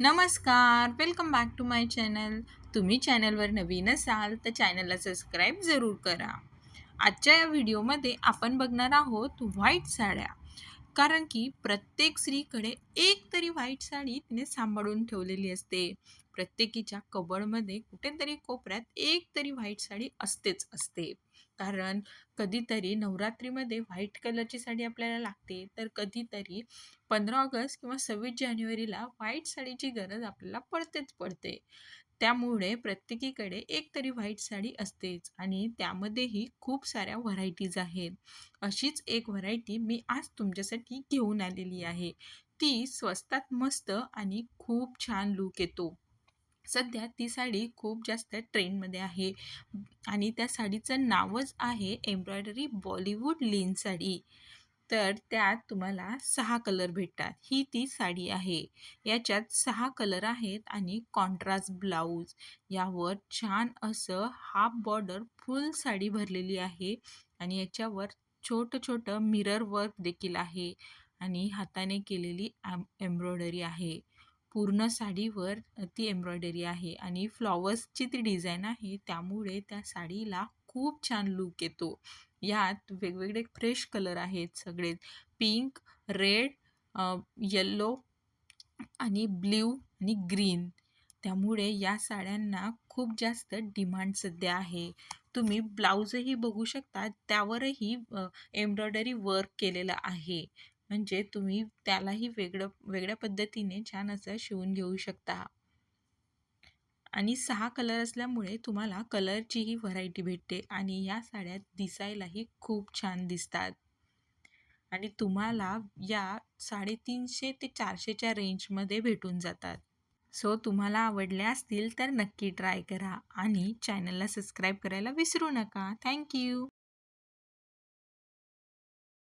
नमस्कार welcome back to my channel तुम्ही चॅनलवर नवीन असाल तर चॅनलला सबस्क्राईब जरूर करा. आजच्या या व्हिडिओमध्ये आपण बघणार आहोत व्हाईट साड्या. कारण की प्रत्येक स्त्रीकडे एक तरी व्हाईट साडी तिने सांभाळून ठेवलेली असते. प्रत्येकीच्या कबडमध्ये कुठेतरी कोपऱ्यात एक तरी व्हाईट साडी असतेच असते. कारण कधीतरी नवरात्रीमध्ये व्हाईट कलरची साडी आपल्याला लागते. तर कधीतरी पंधरा ऑगस्ट किंवा सव्वीस जानेवारीला व्हाईट साडीची गरज आपल्याला पडतेच पडते. त्यामुळे प्रत्येकीकडे एक तरी व्हाईट साडी असतेच आणि त्यामध्येही खूप साऱ्या व्हरायटीज आहेत. अशीच एक व्हरायटी मी आज तुमच्यासाठी घेऊन आलेली आहे. ती स्वस्तात मस्त आणि खूप छान लूक येतो. सध्या ती साडी खूप जास्त ट्रेंडमध्ये आहे. आणि त्या साडीचं नावच आहे एम्ब्रॉयडरी बॉलिवूड लीन साडी. तर त्यात तुम्हाला सहा कलर भेटतात. ही ती साडी आहे. याच्यात सहा कलर आहेत आणि कॉन्ट्रास्ट ब्लाऊज. यावर छान असं हाफ बॉर्डर फुल साडी भरलेली आहे. आणि याच्यावर छोटं छोटं मिरर वर्क देखील आहे. आणि हाताने केलेली एम एम्ब्रॉयडरी आहे. पूर्ण साडीवर ती एम्ब्रॉयडरी आहे आणि फ्लॉवर्सची ती डिझाईन आहे त्यामुळे त्या साडीला खूप छान लूक येतो. यात वेगवेगळे फ्रेश कलर आहेत सगळे. पिंक रेड येल्लो आणि ब्ल्यू आणि ग्रीन त्यामुळे या साड्यांना खूप जास्त डिमांड सध्या आहे. तुम्ही ब्लाऊजही बघू शकता त्यावरही एम्ब्रॉयडरी वर्क केलेलं आहे. म्हणजे तुम्ही त्यालाही वेगळं वेगळ्या पद्धतीने छान असं शिवून घेऊ शकता. आणि सहा कलर असल्यामुळे तुम्हाला कलरचीही व्हरायटी भेटते आणि या साड्या दिसायलाही खूप छान दिसतात. आणि तुम्हाला या साडेतीनशे ते चारशेच्या रेंजमध्ये भेटून जातात. सो तुम्हाला आवडल्या असतील तर नक्की ट्राय करा आणि चॅनलला सबस्क्राईब करायला विसरू नका. थँक्यू